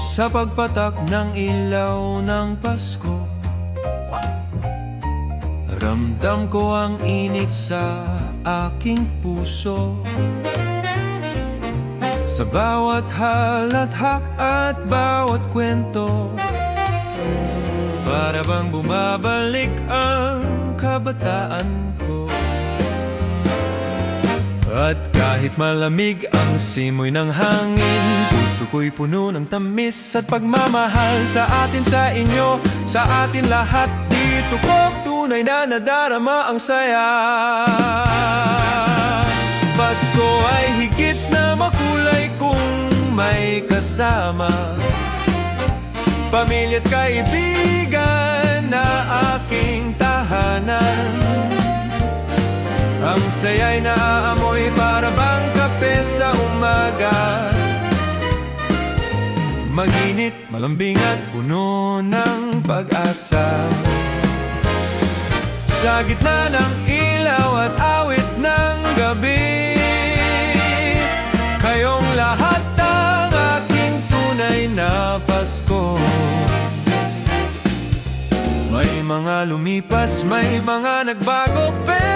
Sa pagpatak ng ilaw ng Pasko Ramdam ko ang init sa aking puso. Sa bawat halathak at bawat kwento Para bang bumabalik ang kabataan ko At kahit malamig ang simoy ng hangin Puso ko'y puno ng tamis at pagmamahal Sa atin, sa inyo, sa atin lahat. Dito ko tunay na nadarama ang saya. Pasko ay higit na makulay kung may kasama. Pamilya't kaibigan saya'y naaamoy para bang kape sa umaga. Maginit, malambing at puno ng pag-asa. Sa gitna ng ilaw at awit ng gabi Kayong lahat ang aking tunay na Pasko. May mga lumipas, may mga nagbago Pero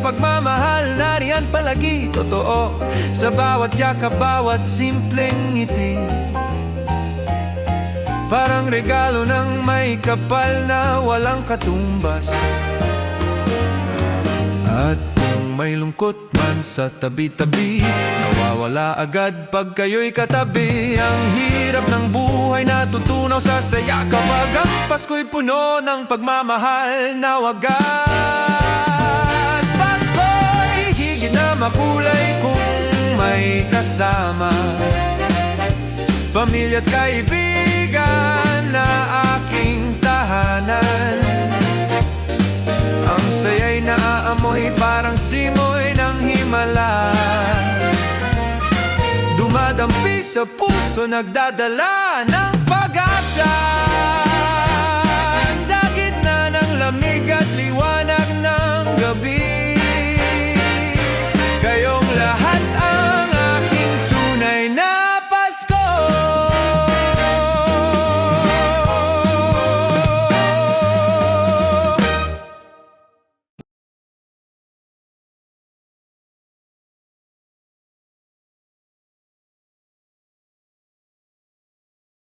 pagmamahal nariyan palagi. Totoo sa bawat yakap, bawat simpleng ngiti. Parang regalo ng may kapal na walang katumbas. At may lungkot man sa tabi-tabi Nawawala agad pag kayo'y katabi. Ang hirap ng buhay natutunaw sa saya Kapag ang Pasko'y puno ng pagmamahal na wagas makulay kung may kasama. Pamilya't kaibigan na aking tahanan. Ang saya'y naaamoy parang simoy ng himala. Dumadampi sa puso nagdadala ng 该用